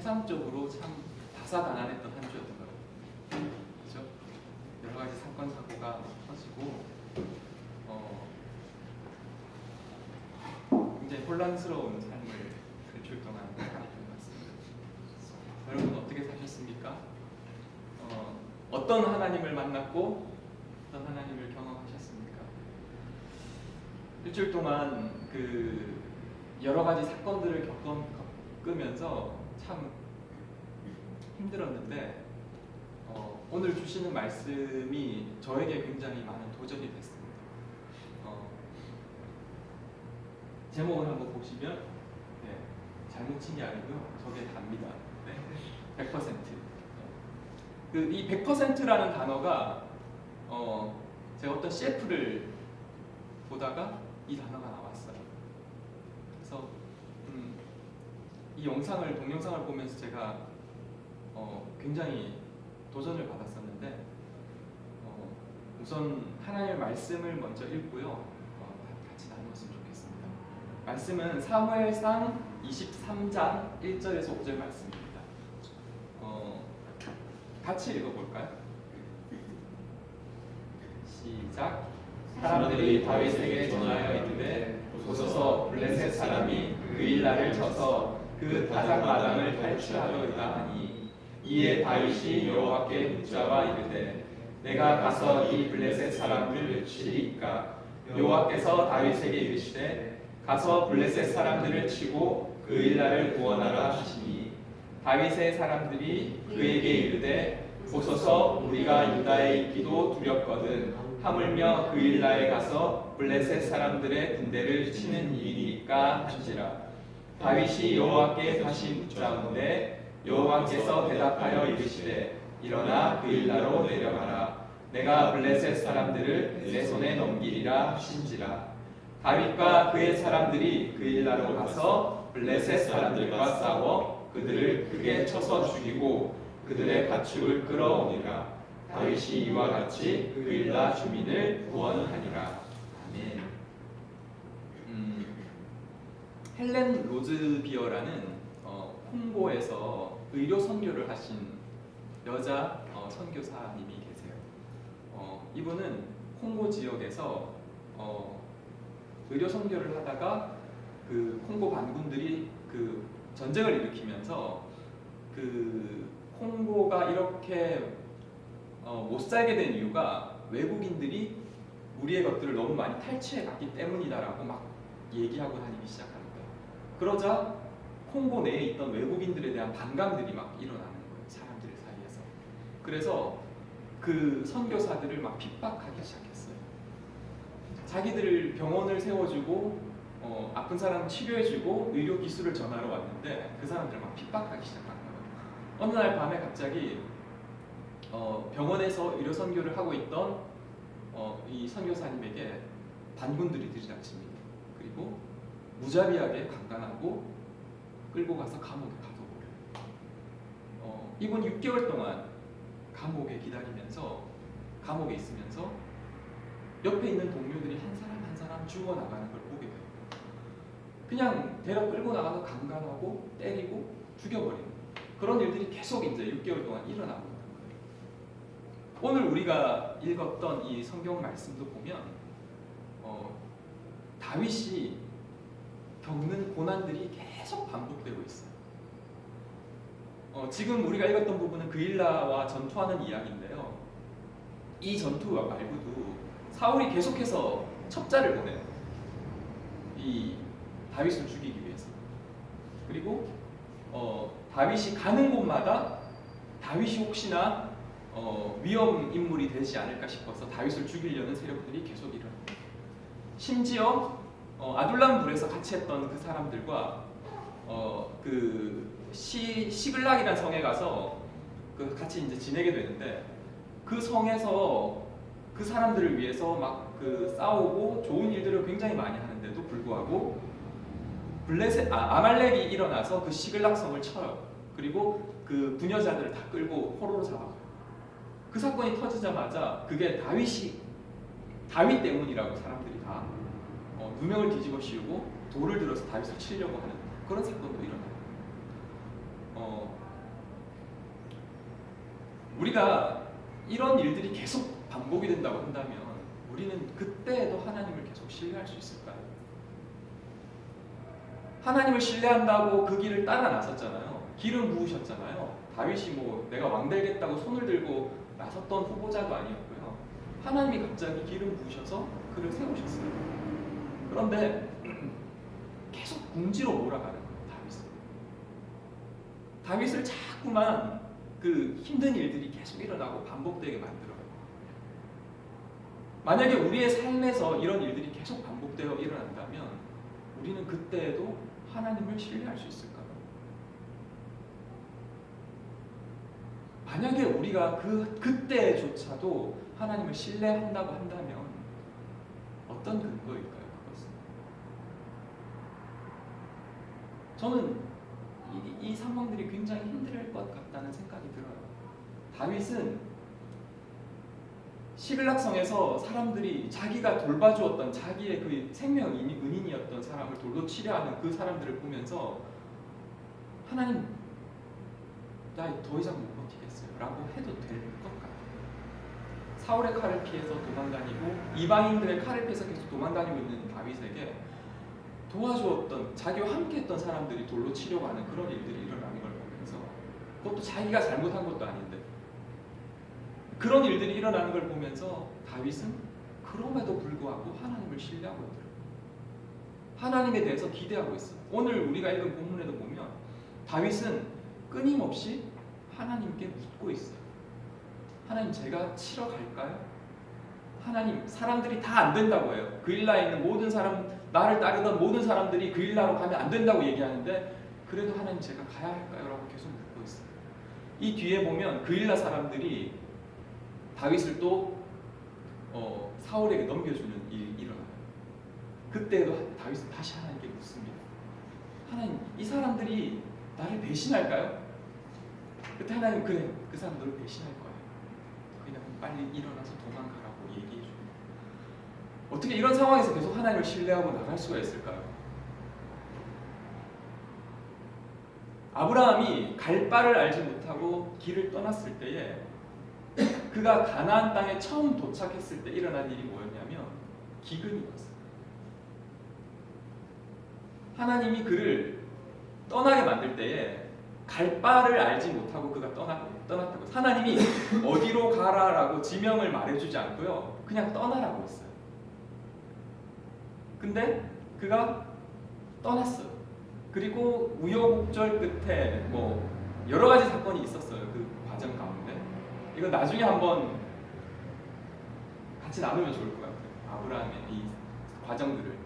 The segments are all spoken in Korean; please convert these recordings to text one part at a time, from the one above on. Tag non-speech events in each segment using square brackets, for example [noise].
세상적으로 참 다사다난했던 한 주였던 것 같아요. 그렇죠? 여러 가지 사건 사고가 터지고 어, 굉장히 혼란스러운 삶을 일주일 동안 살았던 것 같습니다. 여러분 어떻게 사셨습니까? 어, 어떤 하나님을 만났고 어떤 하나님을 경험하셨습니까? 일주일 동안 그 여러 가지 사건들을 겪으면서 참 힘들었는데 어, 오늘 주시는 말씀이 저에게 굉장히 많은 도전이 됐습니다. 어, 제목을 한번 보시면 네, 잘못 친 게 아니고요. 저게 답니다. 네, 100%. 그 이 100%라는 단어가 어, 제가 어떤 CF를 보다가 이 단어가 나왔어요. 그래서 음, 이 영상을 동영상을 보면서 제가 어, 굉장히 도전을 받았었는데 어, 우선 하나님의 말씀을 먼저 읽고요. 어, 같이 나누었으면 좋겠습니다. 말씀은 사무엘상 23장 1절에서 5절 말씀입니다. 어, 같이 읽어볼까요? 시작. 사람들이 다윗에게 전하여 이르되 보소서 블레셋 사람이 그 일날을 쳐서 그 다장마당을 탈취하더이다 하니 이에 다윗이 여호와께 묻자와 이르되 내가 가서 이 블레셋 사람들을 치리이까? 여호와께서 다윗에게 이르시되 가서 블레셋 사람들을 치고 그 일날을 구원하라 하시니. 다윗의 사람들이 그에게 이르되 보소서 우리가 유다에 있기도 두렵거든. 하물며 그 일날에 가서 블레셋 사람들의 군대를 치는 일이니까 한지라 다윗이 여호와께 다시 묻자오되 여호와께서 대답하여 이르시되 일어나 그 일나로 내려가라. 내가 블레셋 사람들을 내 손에 넘기리라 하신지라. 다윗과 그의 사람들이 그 일나로 가서 블레셋 사람들과 싸워 그들을 크게 쳐서 죽이고 그들의 가축을 끌어오니라. 다윗이 이와 같이 그 일나 주민을 구원하니라 아멘. 음, 헬렌 로즈비어라는 어, 홍보에서 의료 선교를 하신 여자 어, 선교사님이 계세요. 어, 이분은 콩고 지역에서 어, 의료 선교를 하다가 그 콩고 반군들이 그 전쟁을 일으키면서 그 콩고가 이렇게 어, 못 살게 된 이유가 외국인들이 우리의 것들을 너무 많이 탈취해 갔기 때문이다라고 막 얘기하고 다니기 시작합니다. 그러자 콩고 내에 있던 외국인들에 대한 반감들이 막 일어나는 거예요. 사람들 사이에서. 그래서 그 선교사들을 막 핍박하기 시작했어요. 자기들 병원을 세워주고 어, 아픈 사람 치료해주고 의료 기술을 전하러 왔는데 그 사람들을 막 핍박하기 시작한 거예요. 어느 날 밤에 갑자기 어, 병원에서 의료 선교를 하고 있던 어, 이 선교사님에게 반군들이 들이닥칩니다. 그리고 무자비하게 강간하고 끌고 가서 감옥에 가둬버려요. 어, 이분 6개월 동안 감옥에 기다리면서 감옥에 있으면서 옆에 있는 동료들이 한 사람 한 사람 죽어나가는 걸 보게 돼요. 그냥 데려 끌고 나가서 강간하고 때리고 죽여버리는 그런 일들이 계속 이제 6개월 동안 일어나고 있는 거예요. 오늘 우리가 읽었던 이 성경 말씀도 보면 어, 다윗이 겪는 고난들이 계속 반복되고 있어요. 어, 지금 우리가 읽었던 부분은 그일라와 전투하는 이야기인데요. 이 전투 말고도 사울이 계속해서 첩자를 보내요. 이 다윗을 죽이기 위해서. 그리고 어, 다윗이 가는 곳마다 다윗이 혹시나 어, 위험 인물이 되지 않을까 싶어서 다윗을 죽이려는 세력들이 계속 일어납니다. 심지어 어, 아둘람 불에서 같이 했던 그 사람들과 어, 그 시, 시글락이라는 성에 가서 그 같이 이제 지내게 되는데 그 성에서 그 사람들을 위해서 막 그 싸우고 좋은 일들을 굉장히 많이 하는데도 불구하고 블레셋 아, 아말렉이 일어나서 그 시글락 성을 쳐요. 그리고 그 부녀자들을 다 끌고 포로로 잡아가요. 그 사건이 터지자마자 그게 다윗이 다윗 때문이라고 사람들이 다 어, 누명을 뒤집어 씌우고 돌을 들어서 다윗을 치려고 하는 그런 사건도 일어나요. 어, 우리가 이런 일들이 계속 반복이 된다고 한다면 우리는 그때에도 하나님을 계속 신뢰할 수 있을까요? 하나님을 신뢰한다고 그 길을 따라 나섰잖아요. 기름 부으셨잖아요. 다윗이 뭐 내가 왕 되겠다고 손을 들고 나섰던 후보자도 아니었고요. 하나님이 갑자기 기름 부으셔서 그를 세우셨어요. 그런데 [clears throat] 계속 궁지로 몰아가는 거예요. 다윗은. 다윗을 자꾸만 그 힘든 일들이 계속 일어나고 반복되게 만들어요. 만약에 우리의 삶에서 이런 일들이 계속 반복되어 일어난다면 우리는 그때에도 하나님을 신뢰할 수 있을까요? 만약에 우리가 그 그때조차도 하나님을 신뢰한다고 한다면 어떤 근거일까요? 그것은 저는 이, 이 상황들이 굉장히 힘들 것 같다는 생각이 들어요. 다윗은 시글락성에서 사람들이 자기가 돌봐주었던 자기의 그 생명 은인이었던 사람을 돌로 치려 하는 그 사람들을 보면서 하나님 나 더 이상 못 버티겠어요 라고 해도 될 것 같아요 사울의 칼을 피해서 도망다니고 이방인들의 칼을 피해서 계속 도망다니고 있는 다윗에게 도와주었던 자기와 함께했던 사람들이 돌로 치려고 하는 그런 일들이 일어나는 걸 보면서 그것도 자기가 잘못한 것도 아닌데 그런 일들이 일어나는 걸 보면서 다윗은 그럼에도 불구하고 하나님을 신뢰하고 있더라고요. 하나님에 대해서 기대하고 있어요. 오늘 우리가 읽은 본문에도 보면 다윗은 끊임없이 하나님께 묻고 있어요. 하나님 제가 치러 갈까요? 하나님 사람들이 다 안 된다고 해요. 그 일라에 있는 모든 사람 나를 따르던 모든 사람들이 그 일라로 가면 안 된다고 얘기하는데 그래도 하나님 제가 가야 할까요? 라고 계속 묻고 있어요. 이 뒤에 보면 그 일라 사람들이 다윗을 또 어, 사울에게 넘겨주는 일이 일어나요. 그때도 다윗은 다시 하나님께 묻습니다. 하나님, 이 사람들이 나를 배신할까요? 그때 하나님 그래, 그 사람 너를 배신할 거예요. 그냥 빨리 일어나서 도망가라고 얘기해 줍니다. 어떻게 이런 상황에서 계속 하나님을 신뢰하고 나갈 수가 있을까요? 아브라함이 갈 바를 알지 못하고 길을 떠났을 때에 그가 가나안 땅에 처음 도착했을 때 일어난 일이 뭐였냐면 기근이었어요. 하나님이 그를 떠나게 만들 때에 갈 바를 알지 못하고 그가 떠났다고. 하나님이 어디로 가라라고 지명을 말해주지 않고요. 그냥 떠나라고 했어요. 근데 그가 떠났어요. 그리고 우여곡절 끝에 뭐 여러 가지 사건이 있었어요. 그 과정 가운데. 이건 나중에 한번 같이 나누면 좋을 것 같아요. 아브라함의 이 과정들을.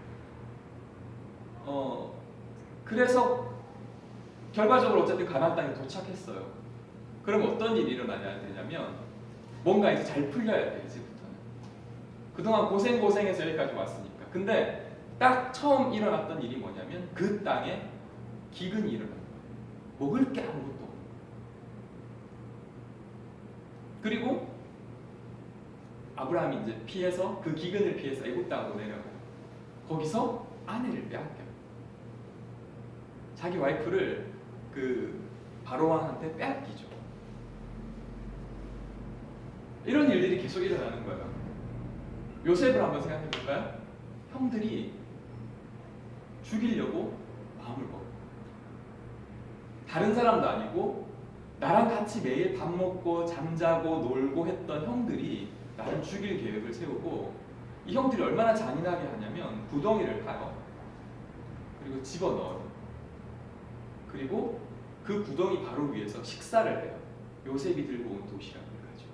어 그래서 결과적으로 어쨌든 가나안 땅에 도착했어요. 그럼 어떤 일이 일어나야 되냐면 뭔가 이제 잘 풀려야 돼 이제부터는. 그동안 고생 고생해서 여기까지 왔으니까. 근데 딱 처음 일어났던 일이 뭐냐면 그 땅에 기근이 일어난 거예요. 먹을 게 아무것도. 그리고 아브라함이 이제 피해서 그 기근을 피해서 애굽 땅으로 내려가요. 거기서 아내를 빼앗겨요. 자기 와이프를 그 바로 왕한테 빼앗기죠. 이런 일들이 계속 일어나는 거예요. 요셉을 한번 생각해 볼까요? 형들이 죽이려고 마음을 먹어요. 다른 사람도 아니고 나랑 같이 매일 밥 먹고 잠자고 놀고 했던 형들이 나를 죽일 계획을 세우고 이 형들이 얼마나 잔인하게 하냐면 구덩이를 파요. 그리고 집어 넣어요. 그리고 그 구덩이 바로 위에서 식사를 해요. 요셉이 들고 온 도시락을 가지고.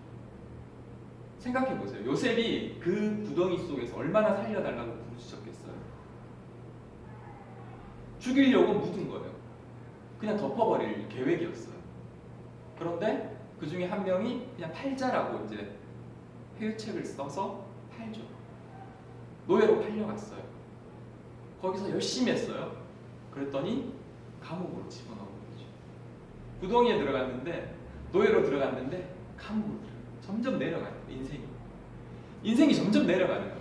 생각해 보세요. 요셉이 그 구덩이 속에서 얼마나 살려달라고 부르짖었겠어요. 죽이려고 묻은 거예요. 그냥 덮어버릴 계획이었어요. 그런데 그 중에 한 명이 그냥 팔자라고 이제 회유책을 써서 팔죠. 노예로 팔려갔어요. 거기서 열심히 했어요. 그랬더니 감옥으로 집어넣은 거죠. 구덩이에 들어갔는데 노예로 들어갔는데 감옥으로. 점점 내려가요. 인생이. 인생이 점점 내려가는 거예요.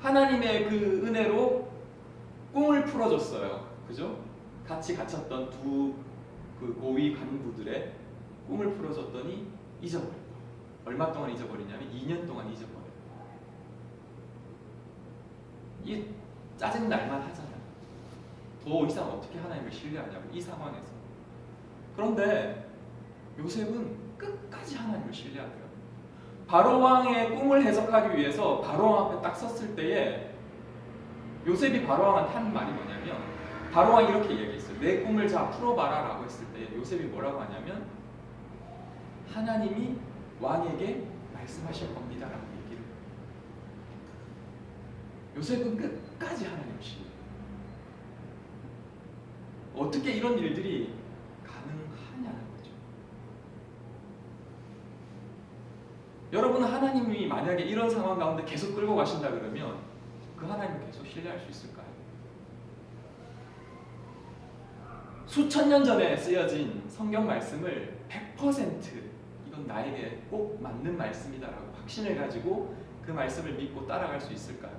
하나님의 그 은혜로 꿈을 풀어줬어요. 그죠? 같이 갇혔던 두 그 고위 간부들의 꿈을 풀어줬더니 잊어버린 거예요. 얼마 동안 잊어버리냐면 2년 동안 잊어버려요. 이 짜증 날만 하잖아요. 더 이상 어떻게 하나님을 신뢰하냐고 이 상황에서. 그런데 요셉은 끝까지 하나님을 신뢰하더라고요. 바로 왕의 꿈을 해석하기 위해서 바로 왕 앞에 딱 섰을 때에 요셉이 바로 왕한테 한 말이 뭐냐면 바로 왕이 이렇게 얘기했어요. 내 꿈을 자 풀어봐라 라고 했을 때 요셉이 뭐라고 하냐면 하나님이 왕에게 말씀하실 겁니다 라고 얘기를 해요. 요셉은 끝까지 하나님을 신뢰해요. 어떻게 이런 일들이. 여러분은 하나님이 만약에 이런 상황 가운데 계속 끌고 가신다 그러면 그 하나님을 계속 신뢰할 수 있을까요? 수천 년 전에 쓰여진 성경 말씀을 100% 이건 나에게 꼭 맞는 말씀이다라고 확신을 가지고 그 말씀을 믿고 따라갈 수 있을까요?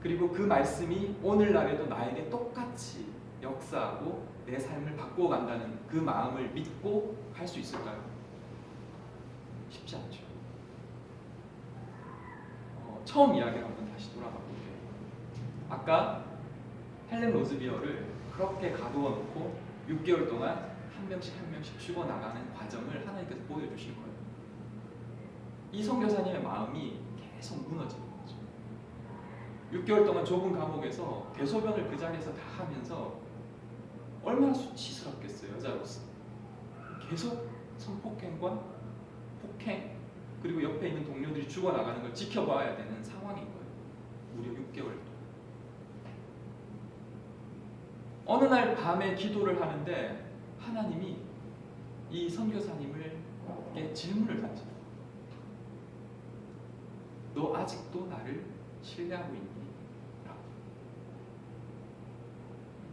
그리고 그 말씀이 오늘날에도 나에게 똑같이 역사하고 내 삶을 바꾸어 간다는 그 마음을 믿고 갈수 있을까요? 쉽지 않죠. 어, 처음 이야기를 한번 다시 돌아가 볼게요. 아까 헬렌 로즈비어를 그렇게 가두어 놓고 6개월 동안 한 명씩 한 명씩 죽어 나가는 과정을 하나님께서 보여주실 거예요. 이 선교사님의 마음이 계속 무너지는 거죠. 6개월 동안 좁은 감옥에서 대소변을 그 자리에서 다 하면서 얼마나 수치스럽겠어요 여자로서. 계속 성폭행과 폭행 그리고 옆에 있는 동료들이 죽어 나가는 걸 지켜봐야 되는 상황인 거예요. 무려 6개월 동안. 어느 날 밤에 기도를 하는데 하나님이 이 선교사님에게 질문을 던져요. 너 아직도 나를 신뢰하고 있니? 라고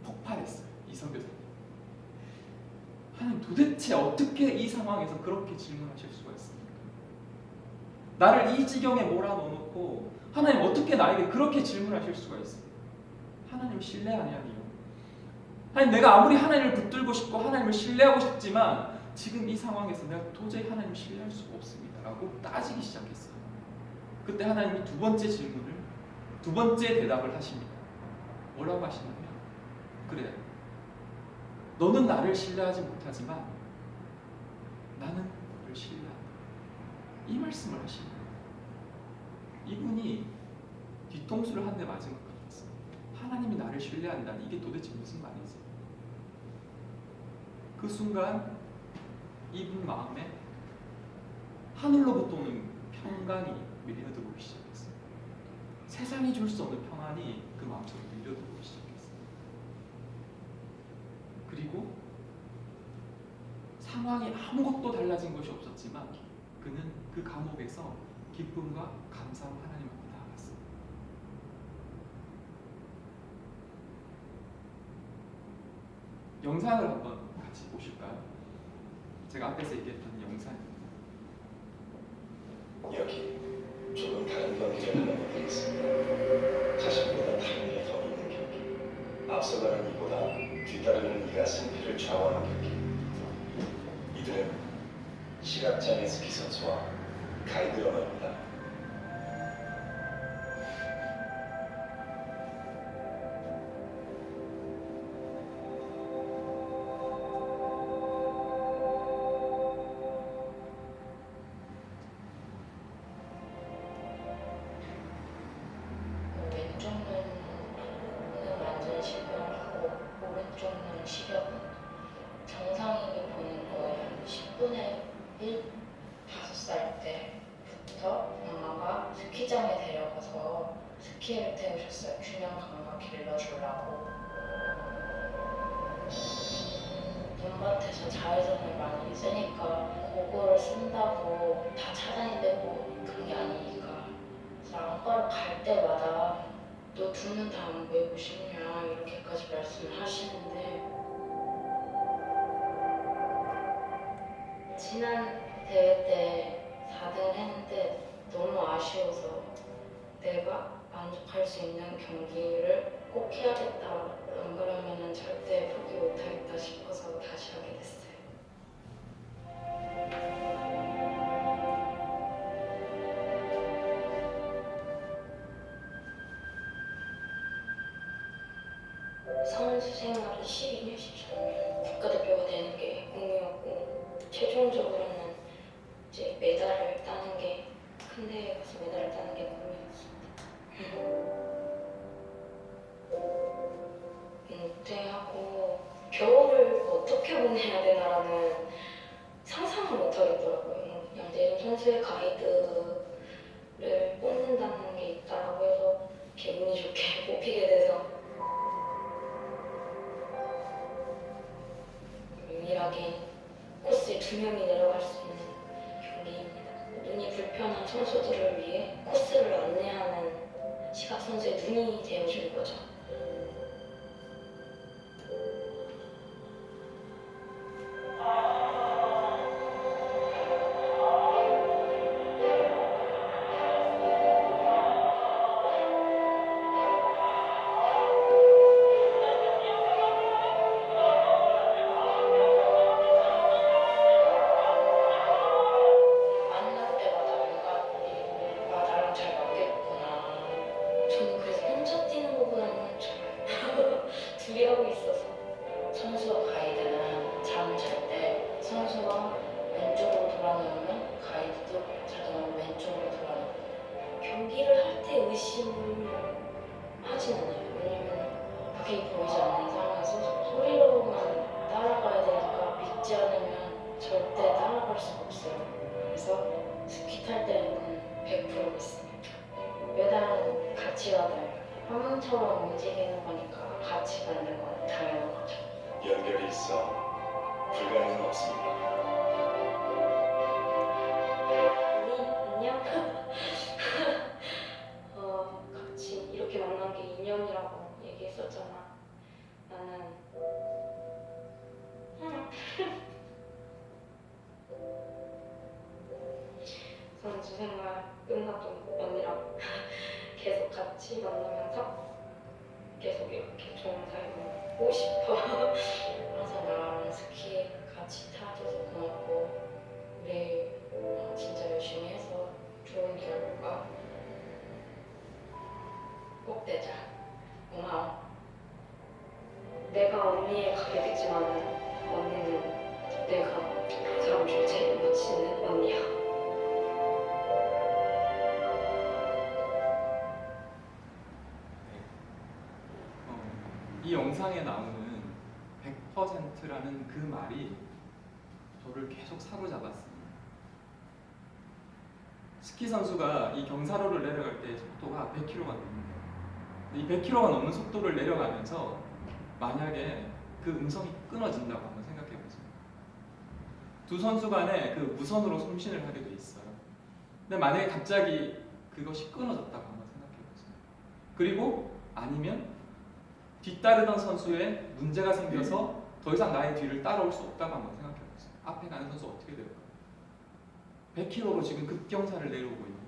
폭발했어요. 이 선교사님. 하나님 도대체 어떻게 이 상황에서 그렇게 질문하실 수가 있습니까? 나를 이 지경에 몰아넣어놓고 하나님 어떻게 나에게 그렇게 질문하실 수가 있어요? 하나님 신뢰하냐니요? 하나님 내가 아무리 하나님을 붙들고 싶고 하나님을 신뢰하고 싶지만 지금 이 상황에서 내가 도저히 하나님을 신뢰할 수가 없습니다라고 따지기 시작했어요. 그때 하나님이 두 번째 질문을 두 번째 대답을 하십니다. 뭐라고 하시냐면 그래 너는 나를 신뢰하지 못하지만 나는 너를 신뢰한다. 이 말씀을 하십니다. 이분이 뒤통수를 한 대 맞은 것 같았어요. 하나님이 나를 신뢰한다니 이게 도대체 무슨 말이지? 그 순간 이분 마음에 하늘로부터 오는 평강이 밀려 들어오기 시작했어요. 세상이 줄 수 없는 평안이 그 마음속에 밀려 들어오기 시작했어요. 그리고 상황이 아무것도 달라진 것이 없었지만 그는 그 감옥에서 기쁨과 감사로 하나님 앞에 나아갔어요. 영상을 한번 같이 보실까요? 제가 앞에서 얘기했던 영상입니다. 여기 조금 다른 경기를 하는 것도 있습니다. 자신보다 당연히 더 있는 경기. 앞서가는 이보다 뒤따르는 이가 승패를 좌우하는 경기. 이들은 시각장애 스키 선수와 가이드 러너 너두눈다안 보이고 싶냐 이렇게까지 말씀을 하시는데 지난 대회 때 4등 했는데 너무 아쉬워서 내가 안 만족할 수 있는 경기를 꼭 해야겠다. 안 그러면은 절대 포기 못하겠다 싶어서 다시 하게 됐어요. 불편한 선수들을 위해 코스를 안내하는 시각 선수의 눈이 되어줄 거죠. 믿지 않으면 절대 따라갈 수가 없어요. 그래서 스키 탈 때는 100% 믿습니다. 메달은 같이 받아요. 화면처럼 움직이는 거니까 같이 받는 건 당연한 거죠. 연결이 있어 불가능은 없습니다. 내가 언니의 가이드지만 언니는 내가 사람 중에 제일 멋있는 언니야. 어, 이 영상에 나오는 100%라는 그 말이 저를 계속 사로잡았습니다. 스키 선수가 이 경사로를 내려갈 때 속도가 100km가 넘는다. 이 100km가 넘는 속도를 내려가면서 만약에 그 음성이 끊어진다고 한번 생각해 보세요. 두 선수 간에 그 무선으로 송신을 하게 돼 있어요. 근데 만약에 갑자기 그것이 끊어졌다고 한번 생각해 보세요. 그리고 아니면 뒤따르던 선수에 문제가 생겨서 더 이상 나의 뒤를 따라올 수 없다고 한번 생각해 보세요. 앞에 가는 선수 어떻게 될까요? 100km로 지금 급경사를 내려오고 있는.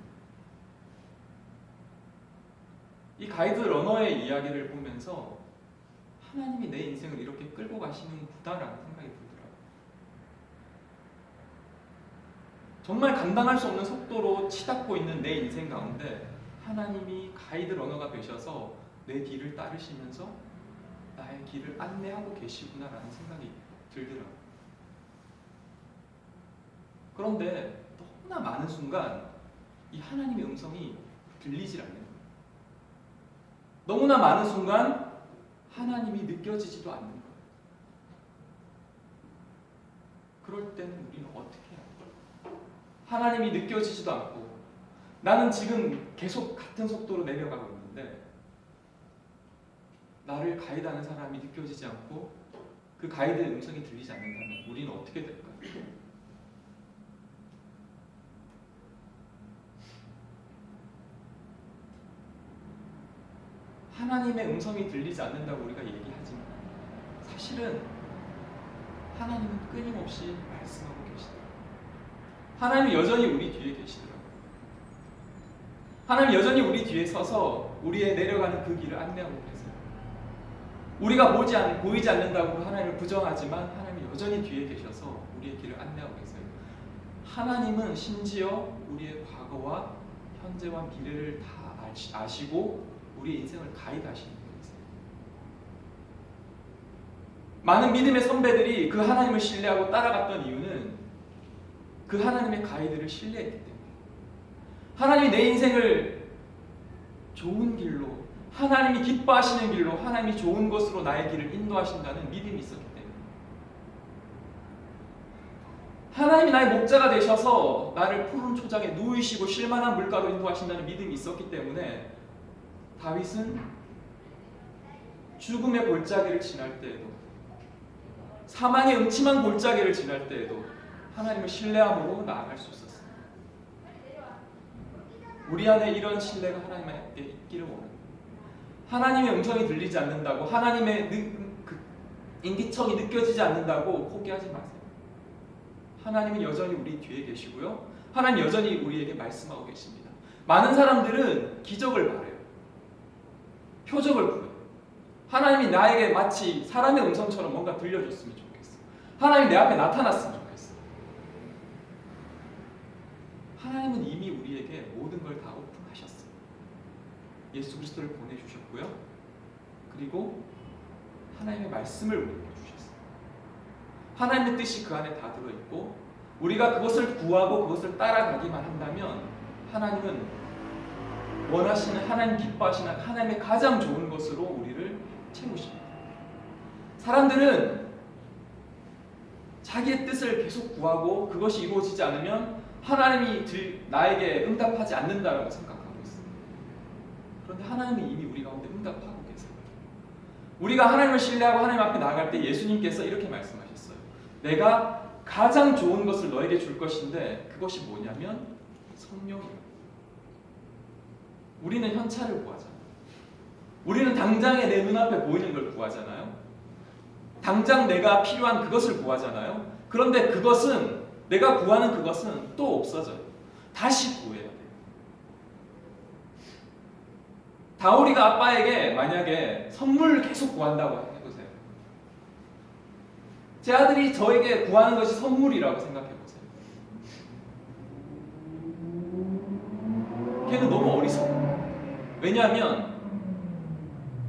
이 가이드 러너의 이야기를 보면서 하나님이 내 인생을 이렇게 끌고 가시는구나라는 생각이 들더라고요. 정말 감당할 수 없는 속도로 치닫고 있는 내 인생 가운데 하나님이 가이드 러너가 되셔서 내 뒤를 따르시면서 나의 길을 안내하고 계시구나라는 생각이 들더라고요. 그런데 너무나 많은 순간 이 하나님의 음성이 들리질 않는 거예요. 너무나 많은 순간 하나님이 느껴지지도 않는 거예요. 그럴 때는 우리는 어떻게 해야 돼요? 하나님이 느껴지지도 않고 나는 지금 계속 같은 속도로 내려가고 있는데 나를 가이드하는 사람이 느껴지지 않고 그 가이드의 음성이 들리지 않는다면 우리는 어떻게 될까요? 하나님의 음성이 들리지 않는다고 우리가 얘기하지만 사실은 하나님은 끊임없이 말씀하고 계시더라고요. 하나님이 여전히 우리 뒤에 계시더라고요. 하나님 여전히 우리 뒤에 서서 우리의 내려가는 그 길을 안내하고 계세요. 우리가 보지 않, 보이지 않는다고 하나님을 부정하지만 하나님이 여전히 뒤에 계셔서 우리의 길을 안내하고 계세요. 하나님은 심지어 우리의 과거와 현재와 미래를 다 아시- 아시고 우리의 인생을 가이드하시는 분이세요. 많은 믿음의 선배들이 그 하나님을 신뢰하고 따라갔던 이유는 그 하나님의 가이드를 신뢰했기 때문에 하나님이 내 인생을 좋은 길로 하나님이 기뻐하시는 길로 하나님이 좋은 것으로 나의 길을 인도하신다는 믿음이 있었기 때문에 하나님이 나의 목자가 되셔서 나를 푸른 초장에 누이시고 실만한 물가로 인도하신다는 믿음이 있었기 때문에 다윗은 죽음의 골짜기를 지날 때에도 사망의 음침한 골짜기를 지날 때에도 하나님을 신뢰함으로 나아갈 수 있었습니다. 우리 안에 이런 신뢰가 하나님께 있기를 원합니다. 하나님의 음성이 들리지 않는다고 하나님의 느, 그 인기척이 느껴지지 않는다고 포기하지 마세요. 하나님은 여전히 우리 뒤에 계시고요. 하나님 여전히 우리에게 말씀하고 계십니다. 많은 사람들은 기적을 바래요. 표적을 부려요. 하나님이 나에게 마치 사람의 음성처럼 뭔가 들려줬으면 좋겠어. 하나님 내 앞에 나타났으면 좋겠어. 하나님은 이미 우리에게 모든 걸 다 오픈하셨어요. 예수 그리스도를 보내주셨고요. 그리고 하나님의 말씀을 우리에게 주셨어요. 하나님의 뜻이 그 안에 다 들어있고 우리가 그것을 구하고 그것을 따라가기만 한다면 하나님은 원하시는 하나님 기뻐하시는 하나님의 가장 좋은 것으로 우리를 채우십니다. 사람들은 자기의 뜻을 계속 구하고 그것이 이루어지지 않으면 하나님이 들- 나에게 응답하지 않는다라고 생각하고 있습니다. 그런데 하나님은 이미 우리 가운데 응답하고 계세요. 우리가 하나님을 신뢰하고 하나님 앞에 나아갈 때 예수님께서 이렇게 말씀하셨어요. 내가 가장 좋은 것을 너에게 줄 것인데 그것이 뭐냐면 성령이에요. 우리는 현찰을 구하잖아요. 우리는 당장에 내 눈앞에 보이는 걸 구하잖아요. 당장 내가 필요한 그것을 구하잖아요. 그런데 그것은 내가 구하는 그것은 또 없어져요. 다시 구해야 돼요. 다오리가 아빠에게 만약에 선물을 계속 구한다고 해보세요. 제 아들이 저에게 구하는 것이 선물이라고 생각해 보세요. 걔는 너무 어리석어요. 왜냐하면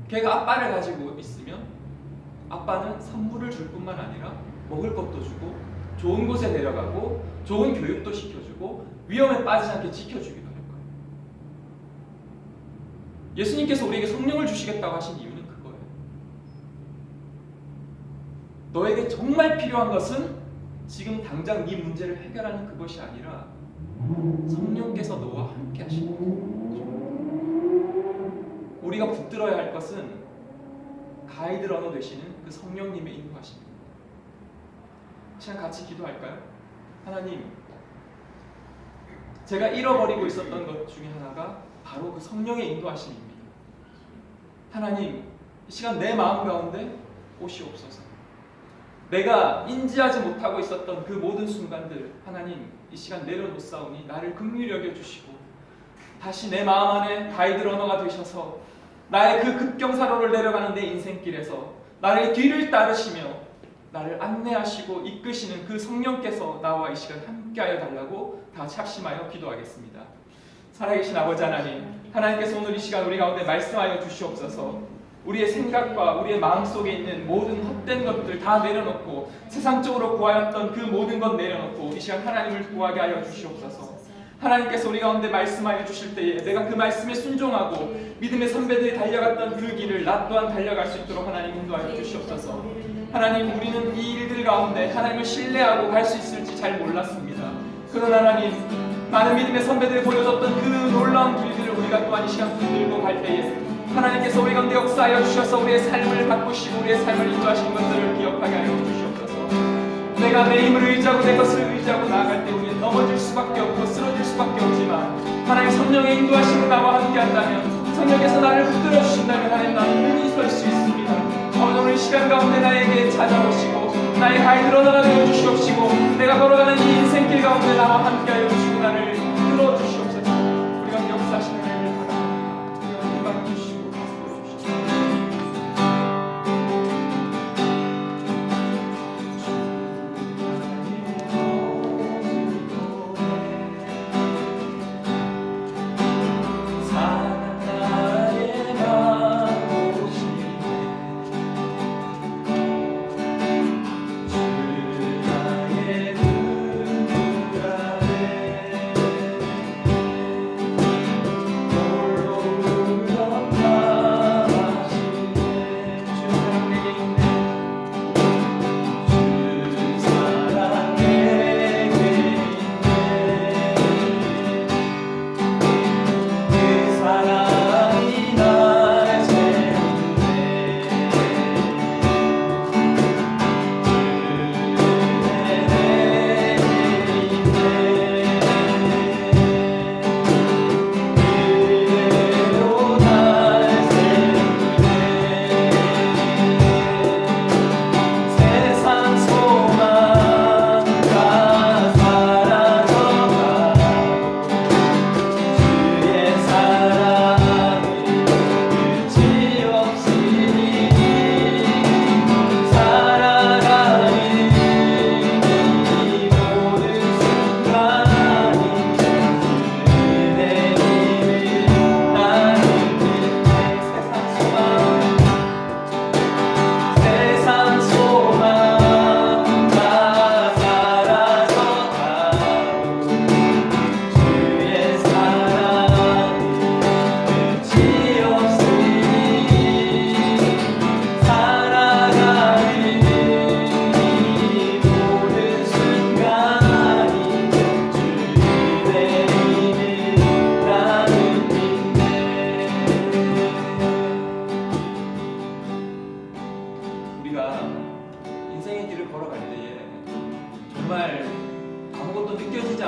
걔가 아빠를 가지고 있으면 아빠는 선물을 줄 뿐만 아니라 먹을 것도 주고 좋은 곳에 데려가고 좋은 교육도 시켜주고 위험에 빠지지 않게 지켜주기도 할 거예요. 예수님께서 우리에게 성령을 주시겠다고 하신 이유는 그거예요. 너에게 정말 필요한 것은 지금 당장 네 문제를 해결하는 그것이 아니라 성령께서 너와 함께 하시는 거죠. 우리가 붙들어야 할 것은 가이드 러너 되시는 그 성령님의 인도하십니다. 시간 같이 기도할까요? 하나님, 제가 잃어버리고 있었던 것 중에 하나가 바로 그 성령의 인도하심입니다. 하나님, 이 시간 내 마음 가운데 오시옵소서. 내가 인지하지 못하고 있었던 그 모든 순간들 하나님 이 시간 내려놓사오니 나를 긍휼히 여겨 주시고 다시 내 마음 안에 가이드 러너가 되셔서 나의 그 급경사로를 내려가는 내 인생길에서 나의 뒤를 따르시며 나를 안내하시고 이끄시는 그 성령께서 나와 이 시간 함께하여 달라고 다 같이 합심하여 기도하겠습니다. 살아계신 아버지 하나님, 하나님께서 오늘 이 시간 우리 가운데 말씀하여 주시옵소서. 우리의 생각과 우리의 마음 속에 있는 모든 헛된 것들 다 내려놓고 세상적으로 구하였던 그 모든 것 내려놓고 이 시간 하나님을 구하게 하여 주시옵소서. 하나님께서 우리 가운데 말씀하여 주실 때에 내가 그 말씀에 순종하고 믿음의 선배들이 달려갔던 그 길을 나 또한 달려갈 수 있도록 하나님 인도하여 주시옵소서. 하나님 우리는 이 일들 가운데 하나님을 신뢰하고 갈 수 있을지 잘 몰랐습니다. 그러나 하나님 많은 믿음의 선배들이 보여줬던 그 놀라운 길들을 우리가 또한 이 시간 붙들고 갈 때에 하나님께서 우리 가운데 역사하여 주셔서 우리의 삶을 바꾸시고 우리의 삶을 인도하신 것들을 기억하게 하여 주시옵소서. 내가 내 힘을 의지하고 내 것을 의지하고 나아갈 때 넘어질 수밖에 없고 쓰러질 수밖에 없지만 하나님 성령의 인도하심을 나와 함께 한다면 성령께서 나를 붙들어 주신다면 하나님 나는 능히 설 수 있습니다. 오늘 이 시간 가운데 나에게 찾아오시고 나의 가이드로 나가 되어 주시옵시고 내가 걸어가는 이 인생길 가운데 나와 함께하여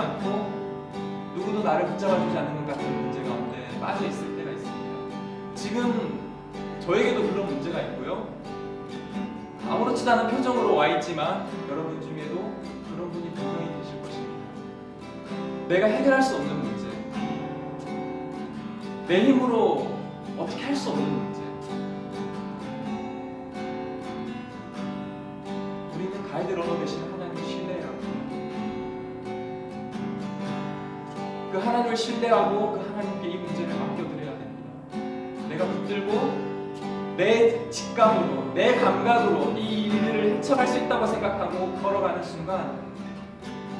않고 누구도 나를 붙잡아주지 않는 것 같은 문제 가운데 빠져 있을 때가 있습니다. 지금 저에게도 그런 문제가 있고요. 아무렇지도 않은 표정으로 와 있지만 여러분 중에도 그런 분이 분명히 계실 것입니다. 내가 해결할 수 없는 문제, 내 힘으로 어떻게 할 수 없는 문제. 우리는 가이드 러너 대신에 그 하나님을 신뢰하고 그 하나님께 이 문제를 맡겨드려야 됩니다. 내가 붙들고 내 직감으로, 내 감각으로 이 일들을 헤쳐갈 수 있다고 생각하고 걸어가는 순간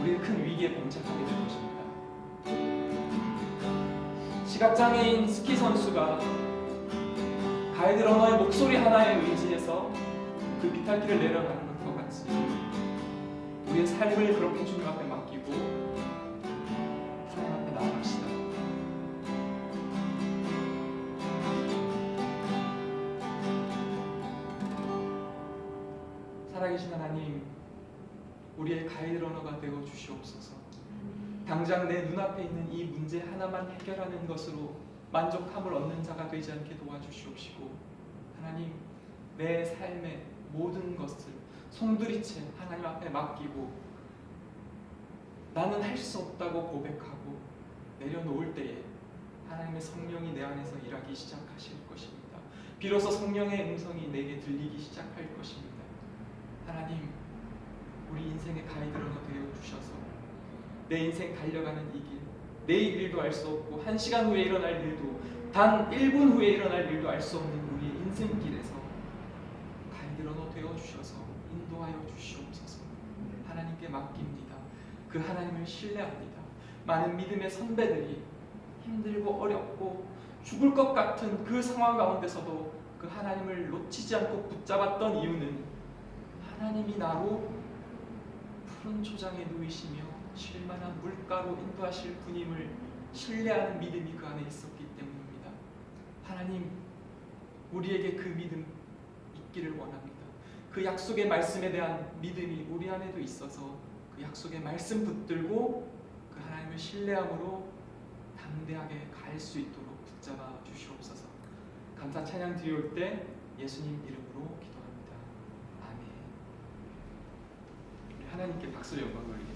우리는 큰 위기에 봉착하게 될 것입니다. 시각장애인 스키 선수가 가이드 러너의 목소리 하나에 의지해서 그 비탈길을 내려가는 것과 같이 우리의 삶을 그렇게 주님 앞에 맡기고 우리의 가이드 러너가 되어 주시옵소서. 당장 내 눈앞에 있는 이 문제 하나만 해결하는 것으로 만족함을 얻는 자가 되지 않게 도와주시옵시고 하나님 내 삶의 모든 것을 송두리째 하나님 앞에 맡기고 나는 할 수 없다고 고백하고 내려놓을 때에 하나님의 성령이 내 안에서 일하기 시작하실 것입니다. 비로소 성령의 음성이 내게 들리기 시작할 것입니다. 하나님 우리 인생의 가이드러너 되어 주셔서 내 인생 달려가는 이 길, 내일 일도 알 수 없고 한 시간 후에 일어날 일도 단 1분 후에 일어날 일도 알 수 없는 우리의 인생길에서 가이드러너 되어 주셔서 인도하여 주시옵소서. 하나님께 맡깁니다. 그 하나님을 신뢰합니다. 많은 믿음의 선배들이 힘들고 어렵고 죽을 것 같은 그 상황 가운데서도 그 하나님을 놓치지 않고 붙잡았던 이유는 하나님이 나로 푸른 초장에 누이시며 쉴만한 물가로 인도하실 분임을 신뢰하는 믿음이 그 안에 있었기 때문입니다. 하나님, 우리에게 그 믿음 있기를 원합니다. 그 약속의 말씀에 대한 믿음이 우리 안에도 있어서 그 약속의 말씀 붙들고 그 하나님을 신뢰함으로 담대하게 갈 수 있도록 붙잡아 주시옵소서. 감사 찬양 드릴 때 예수님 이름으로 기도합니다. 아멘. 우리 하나님께 박수를 영광을